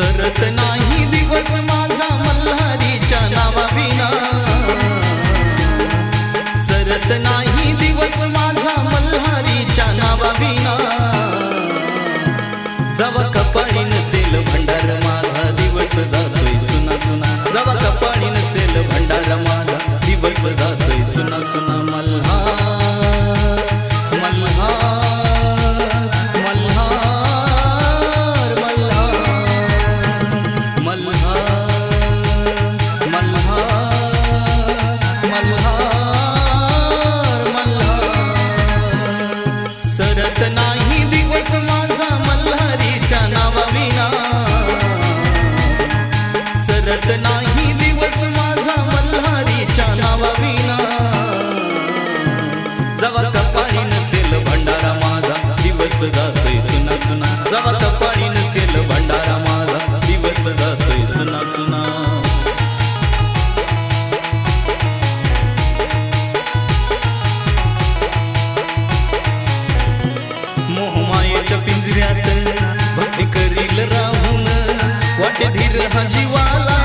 सरत नाही दिवस माझा मल्हारीच्या नावाविना. सरत नाही दिवस माझा मल्हारीच्या नावाविना. जव कपाळी नसेल भंडार माझा दिवस जातोय सुना सुना. जव कपाळी नसेल भंडार tonight. धीर हा जीवाला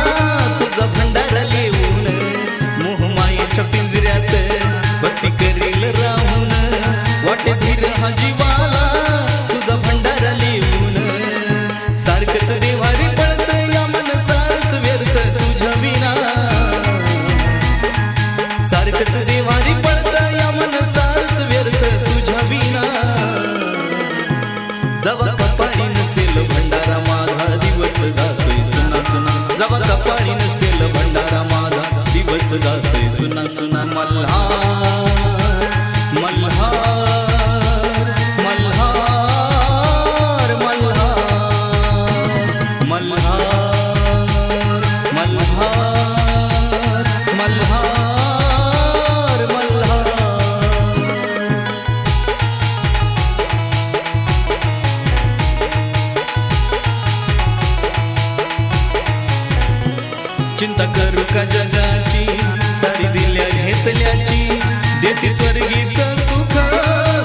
पाणी नसेल भंडारा माझा. दिवस जाते सुना सुना मल्हा चिंता करू का जगाची? सारी दिल्या घेतल्याची. देती स्वर्गीच सुख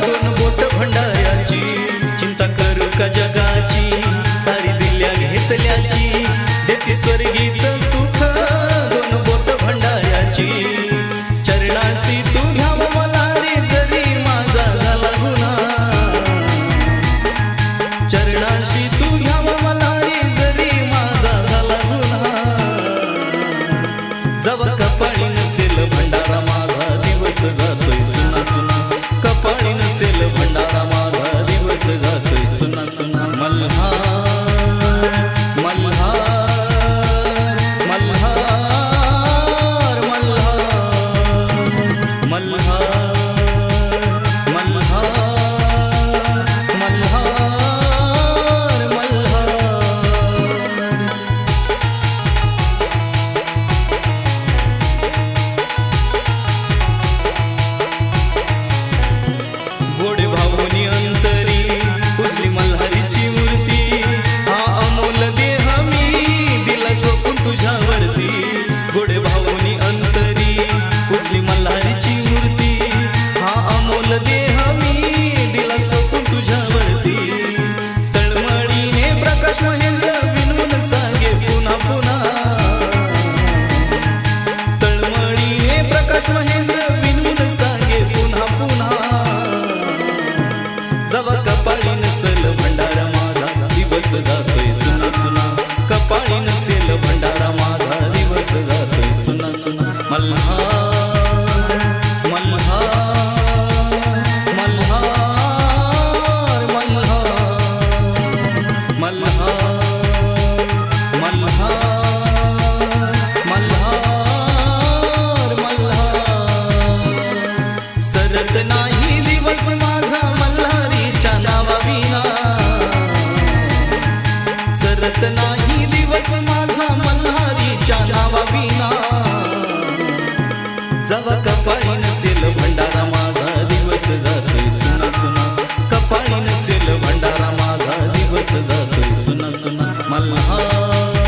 दोन बोट भंडाऱ्याची. चिंता करू का जगाची? सारी दिल्या घेतल्याची. देती स्वर्गीच सुख दोन बोट भंडाऱ्याची. चरणाशी तू दिवस जातोय सुना सुना. कपाळी नसेल भंडारा माझा दिवस जातोय सुना सुना. मल्हार మనసు మల్హా మల్హా మల్హా మల్హా మల్హా जातोय सुना सुना मल्हार.